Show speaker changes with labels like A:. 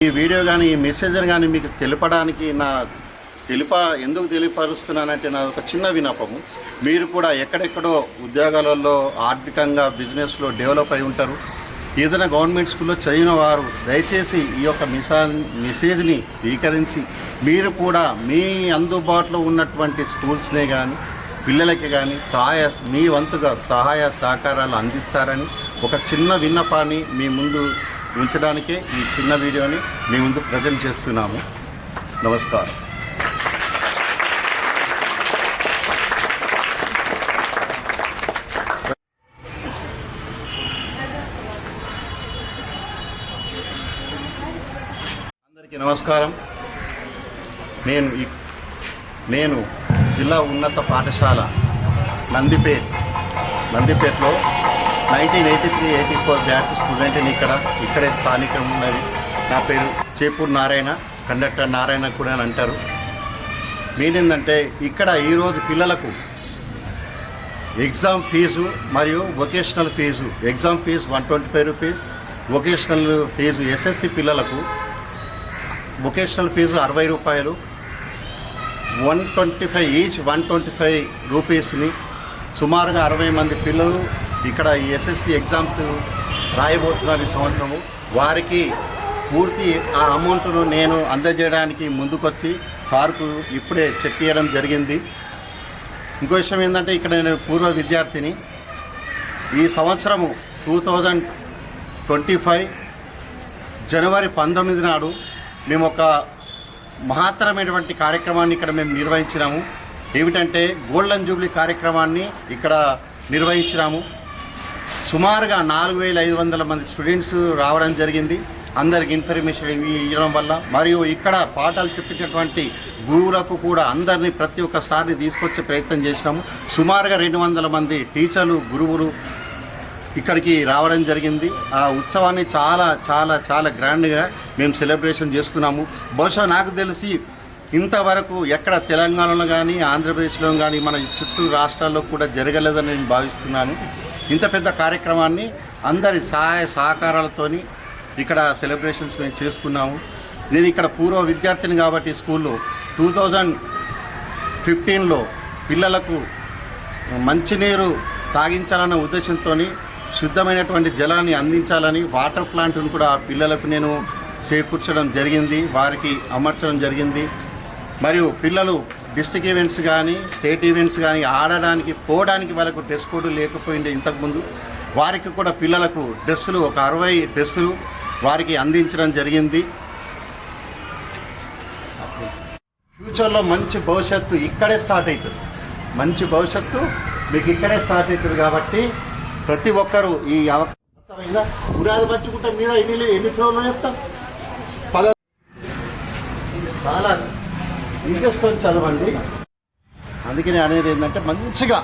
A: ఈ వీడియో కానీ ఈ మెసేజ్ని కానీ మీకు తెలపడానికి నా తెలిప ఎందుకు తెలియపరుస్తున్నానంటే నా ఒక చిన్న వినపము మీరు కూడా ఎక్కడెక్కడో ఉద్యోగాలలో ఆర్థికంగా బిజినెస్లో డెవలప్ అయి ఉంటారు. ఏదైనా గవర్నమెంట్ స్కూల్లో చదివిన వారు దయచేసి ఈ యొక్క మిసా మెసేజ్ని స్వీకరించి మీరు కూడా మీ అందుబాటులో ఉన్నటువంటి స్కూల్స్నే కానీ పిల్లలకి కానీ సహాయ మీ వంతుగా సహాయ సహకారాలు అందిస్తారని ఒక చిన్న విన్నపాన్ని మీ ముందు ఉంచడానికే ఈ చిన్న వీడియోని మీ ముందు ప్రజెంట్ చేస్తున్నాము. నమస్కారం. అందరికీ నమస్కారం. నేను ఈ- నేను జిల్లా ఉన్నత పాఠశాల Nandipet నందిపేట్లో nineteen eighty three eighty four batch స్టూడెంట్ని ఇక్కడ ఇక్కడే స్థానికం ఉన్నది. నా పేరు చేపూర్ నారాయణ కండక్టర్ నారాయణ కూడా అని అంటారు. ఏంటంటే ఇక్కడ ఈరోజు పిల్లలకు ఎగ్జామ్ ఫీజు మరియు vocational fee exam fee one twenty five rupees vocational fee SSC పిల్లలకు వొకేషనల్ ఫీజు అరవై రూపాయలు one twenty five each one twenty five రూపీస్ని సుమారుగా అరవై మంది పిల్లలు ఇక్కడ ఈ ఎస్ఎస్సి ఎగ్జామ్స్ రాయబోతున్నారు ఈ సంవత్సరము. వారికి పూర్తి ఆ అమౌంట్ను నేను అందజేయడానికి ముందుకొచ్చి సార్కు ఇప్పుడే చెక్ చేయడం జరిగింది. ఇంకో విషయం ఏంటంటే ఇక్కడ నేను పూర్వ విద్యార్థిని. ఈ సంవత్సరము టూ థౌజండ్ ట్వంటీ ఫైవ్ జనవరి పంతొమ్మిది నాడు మేము ఒక మహత్తరమైనటువంటి కార్యక్రమాన్ని ఇక్కడ మేము నిర్వహించినాము. ఏమిటంటే గోల్డెన్ జూబ్లీ కార్యక్రమాన్ని ఇక్కడ నిర్వహించినాము. సుమారుగా నాలుగు వేల ఐదు వందల మంది స్టూడెంట్స్ రావడం జరిగింది. అందరికి ఇన్ఫర్మేషన్ ఇవ్వడం వల్ల మరియు ఇక్కడ పాఠాలు చెప్పించినటువంటి గురువులకు కూడా అందరినీ ప్రతి ఒక్కసారిని తీసుకొచ్చే ప్రయత్నం చేసినాము. సుమారుగా రెండు వందల మంది టీచర్లు గురువులు ఇక్కడికి రావడం జరిగింది. ఆ ఉత్సవాన్ని చాలా చాలా చాలా గ్రాండ్గా మేము సెలబ్రేషన్ చేసుకున్నాము. బహుశా నాకు తెలిసి ఇంతవరకు ఎక్కడ తెలంగాణలో కానీ ఆంధ్రప్రదేశ్లో కానీ మన చుట్టూ రాష్ట్రాల్లో కూడా జరగలేదని నేను భావిస్తున్నాను. ఇంత పెద్ద కార్యక్రమాన్ని అందరి సహాయ సహకారాలతోని ఇక్కడ సెలబ్రేషన్స్ మేము చేసుకున్నాము. నేను ఇక్కడ పూర్వ విద్యార్థిని కాబట్టి స్కూల్లో టూ థౌజండ్ ఫిఫ్టీన్లో పిల్లలకు మంచినీరు తాగించాలన్న ఉద్దేశంతో శుద్ధమైనటువంటి జలాన్ని అందించాలని వాటర్ ప్లాంట్ను కూడా పిల్లలకు నేను చేకూర్చడం జరిగింది వారికి అమర్చడం జరిగింది. మరియు పిల్లలు డిస్ట్రిక్ట్ ఈవెంట్స్ కానీ స్టేట్ ఈవెంట్స్ కానీ ఆడడానికి పోవడానికి వాళ్ళకు డ్రెస్ కోడ్ లేకపోయిండే ఇంతకుముందు. వారికి కూడా పిల్లలకు డ్రెస్సులు ఒక అరవై డ్రెస్సులు వారికి అందించడం జరిగింది. ఫ్యూచర్లో మంచి భవిష్యత్తు ఇక్కడే స్టార్ట్ అవుతుంది మంచి భవిష్యత్తు మీకు ఇక్కడే స్టార్ట్ అవుతుంది కాబట్టి ప్రతి ఒక్కరూ ఈ అవకాశం పురాది పంచుకుంటే మీరు ఎన్ని ఎన్ని ఫ్లోర్లో చెప్తాం? పద చాలా చదవండి. అందుకని అనేది ఏంటంటే మంచిగా